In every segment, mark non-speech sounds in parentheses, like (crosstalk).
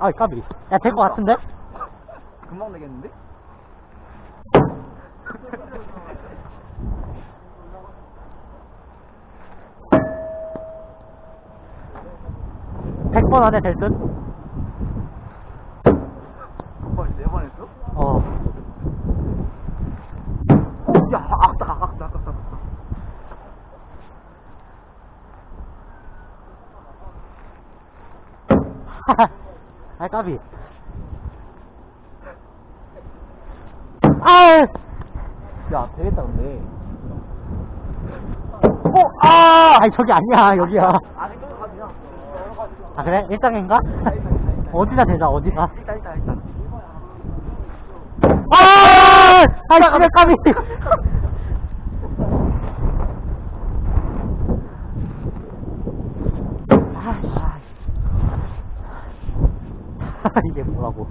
아, 까비. 야, 될 것 같은데? 금방 되겠는데? 백번 안에 될 듯? 한번 네번 했어? 어. 야, 아깝다, 아깝다, 아깝다, 아깝다. 아, 까비. 아! 야, 되겠다, 근데. 어, 아! 아니, 저기 아니야, 여기야. 아, 그래? 일장인가? 어디다 대자, 어디다? 일단, 일단, 일단. 아! 아이, 그래, 까비. (laughs) (laughs) 이게 뭐라고.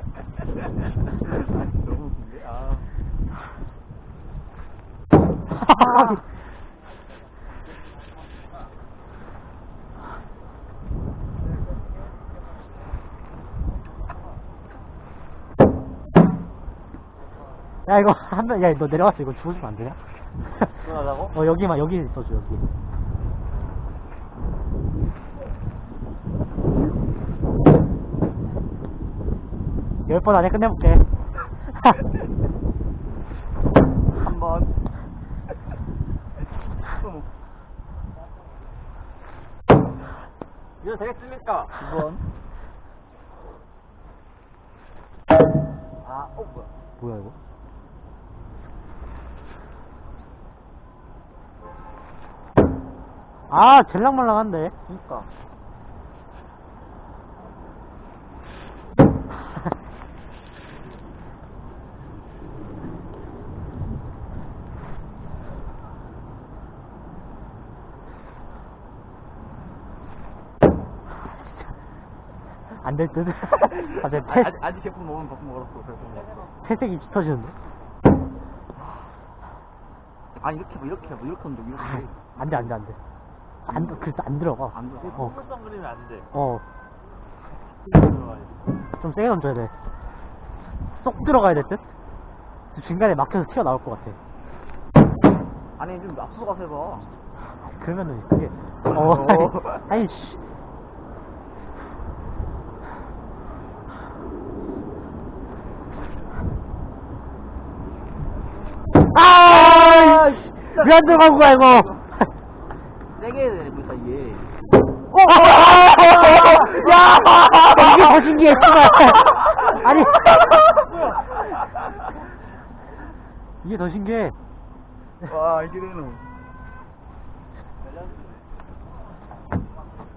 아, 너무 웃긴데? 아. 야, 이거, 한 명, 야, 너 내려왔어. 이거 죽어주면 안 되냐? 그러다고? 어, 여기만, 여기 있어줘, 여기. 열 번 안에 끝내볼게. 한 번. 이거 되겠습니까? 두 번. 아, 어, 뭐야. 뭐야, 이거? 아, 젤랑말랑한데. 그니까. 안 될 듯. 아, 내 아, 폐, 아직, 아직 제품 먹으면 멀었어. 그래서. 폐색이 짙어지는데? 아, 이렇게 뭐, 이렇게 뭐, 이렇게 하면 돼, 이렇게. 아, 안 돼, 안 돼, 안 돼. 안, 글쎄, 안 들어가. 안 들어가? 어, 성 그리면 안 돼. 어. 좀 세게 던져야 돼. 쏙 들어가야 될 듯? 중간에 막혀서 튀어나올 것 같아. 아니, 좀 앞서 가서 해봐. 그러면은 그게, 어, 어. (laughs) 아니, 씨. 아! 왜 안 들어간 거야, 이거? 세게 해야 돼, 그러니까 이게. 야! 이게 더 신기해, 씨발. 아니. 이게 더 신기해. 와, 이게 되는.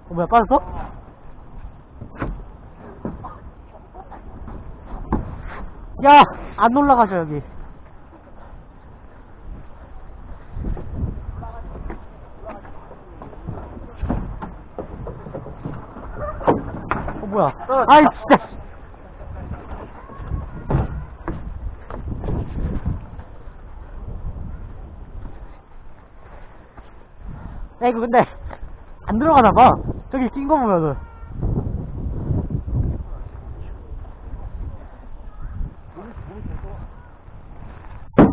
어, 뭐야, 빠졌어? 야! 안 올라가죠, 여기. 어, 뭐야. 아이, 진짜. 야, 이거 근데, 안 들어가나봐. 저기 낀 거 보면은.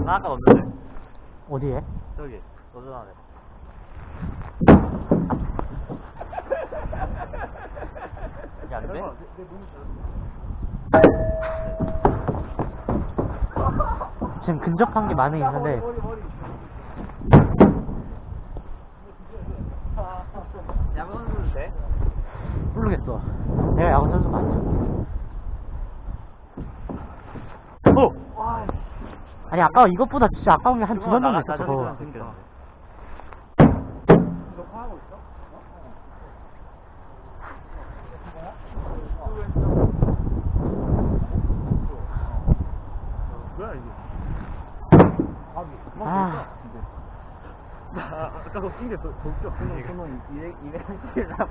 나 아까 넣는데. 어디에? 저기, 너전 이게 안 돼? 지금 근접한 게 많이 있는데, 야구 선수는 돼? 모르겠어. 내가 야구 선수가 아니야. 오! 와, 아니, 아까 이것보다 진짜 아까운 게 한 두번 있었어, 나 더. 저기서 생겼는데. 뭐야 이게? 아, 아, 아까 그 낀게 더, 더 웃겨. 그놈, 그놈, 200, 200랑.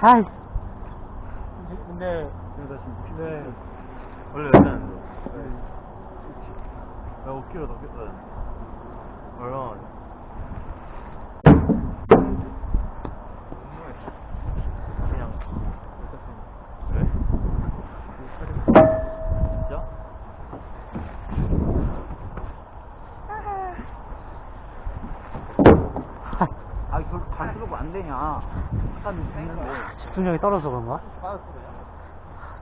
아이, 근데 그 그래서 지금 60네. 원래 얼마나 돼? 야, 5kg 넘겼다. 얼 마 만에? 그냥. 왜? 진짜? 아, 이걸 갈수록 안 되냐. 약간 됐는데. 집중력이 떨어져 그런가?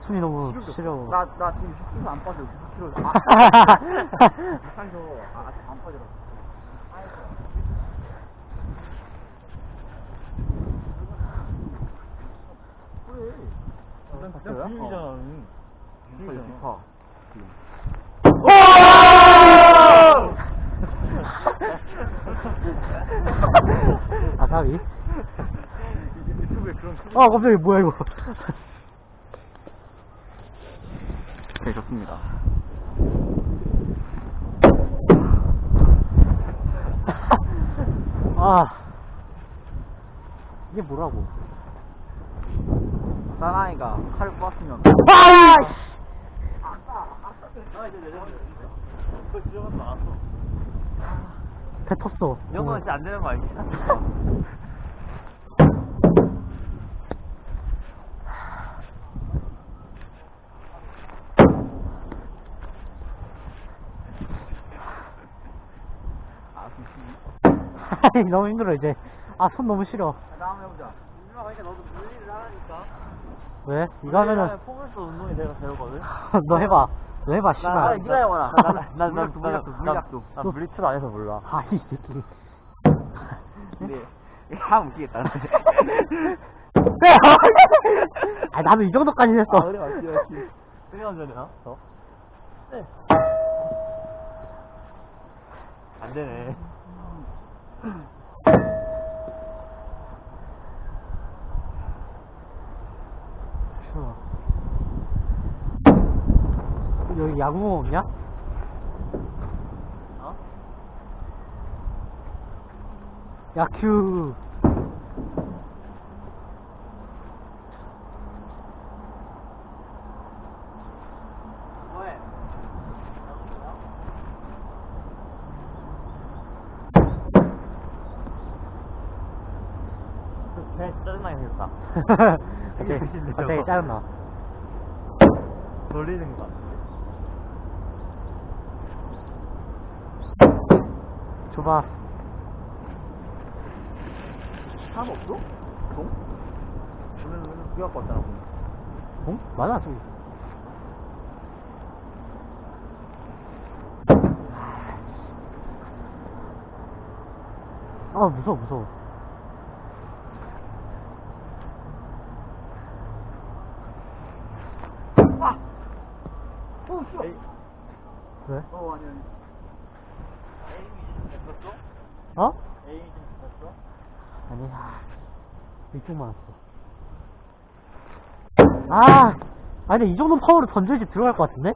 숨이 너무 시려. 나, 나 지금 60kg 안 빠져. 60kg. 아, 상서 아, 아직 안 빠져. 난? 비밀이잖아. 지금 지파. 아 사비? 유튜브에 그런 아 갑자기 뭐야 이거? 네, 좋습니다. 아 이게 뭐라고? 사나이가 칼을 뽑았으면. 아! 그거 지저분 나왔어. 뱉었어. 이런 건 진짜 안 되는 거 알지? (laughs) 아, 진짜. 아니, (laughs) 너무 힘들어 이제. 아 손 너무 시려. 다음에 해보자. 윤주아 가니까 너도 물리를 하라니까. 왜? 이거 하면은 포물스 운동이 내가 배우거든. (laughs) 너 해봐. 너 해봐 아, 씨발. 네가 해봐라. 난, 물약도, 물약도, 물약도. 나 물리치도 (laughs) 안 해서 몰라. 아, 이 새끼. 근데, 참 웃기겠다. 네! 아, 나도 이 정도까지 했어. 아, 그래, 맞지, 맞지. 세면 전이야? 더? 네. 안 되네. 추워. 여기 야구공 없냐? 어? 야큐. 뭐해? 개 짜증나게 생겼다. 갑자기, 갑자기. 짜증나. 놀리는 거. 줘봐. 사람 없어? 동? 오늘, 오늘 그거 갖고 왔잖아. 응? 맞아, 저기. 아, 무서워, 무서워. 아! 오, 씨. 에이, 왜? 어, 아니, 아니. 어? 에이 좀 붙었어? 아니야. 이쪽만 왔어. 아! 아니, 이 정도 파워로 던져야지 들어갈 것 같은데?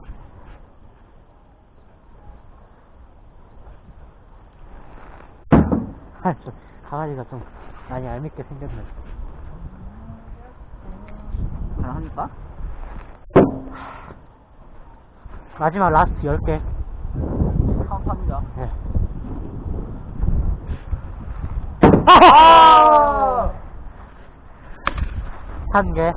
아, 저, 강아지가 좀 많이 얄밉게 생겼네. 하나 합니까? 마지막 라스트 10개. 카운트합니다. 네. 아! 한 개.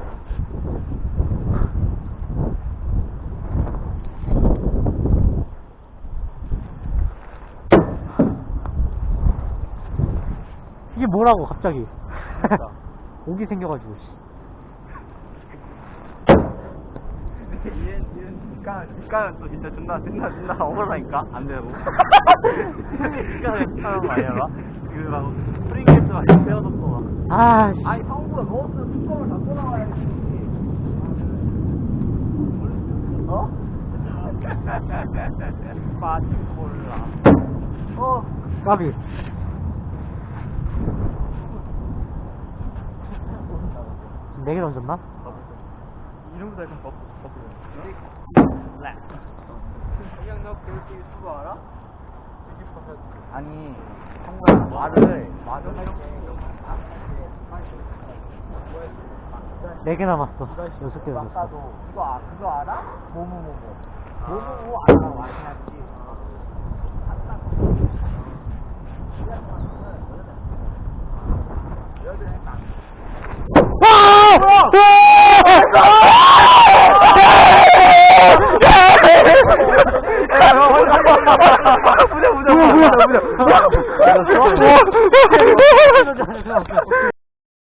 이게 뭐라고 갑자기? 오기 (laughs) 생겨가지고. 씨. 얘는, 니까는 또 진짜 존나, 존나, 존나 억울하니까? 안 되고. (laughs) 니가 사람 아니야, 막? 그, 막, 프리게이트 막 세워놓고 막. 아, 씨. 아니, 성우가 넣었으면 뚜껑을 닫고 나와야지. 어? (laughs) 빠지 몰라. 어. 까비. 네개 던졌나? 이름부터 약간 버프, 버프. 그냥 너 그렇게 유튜브 알아? 아니, 성우가 말을, 말을 할 때, 네개 남았어. 여섯 개 남았어. 그거 아 그거 알아? 뭐뭐뭐뭐 뭐뭐뭐 알아 와야지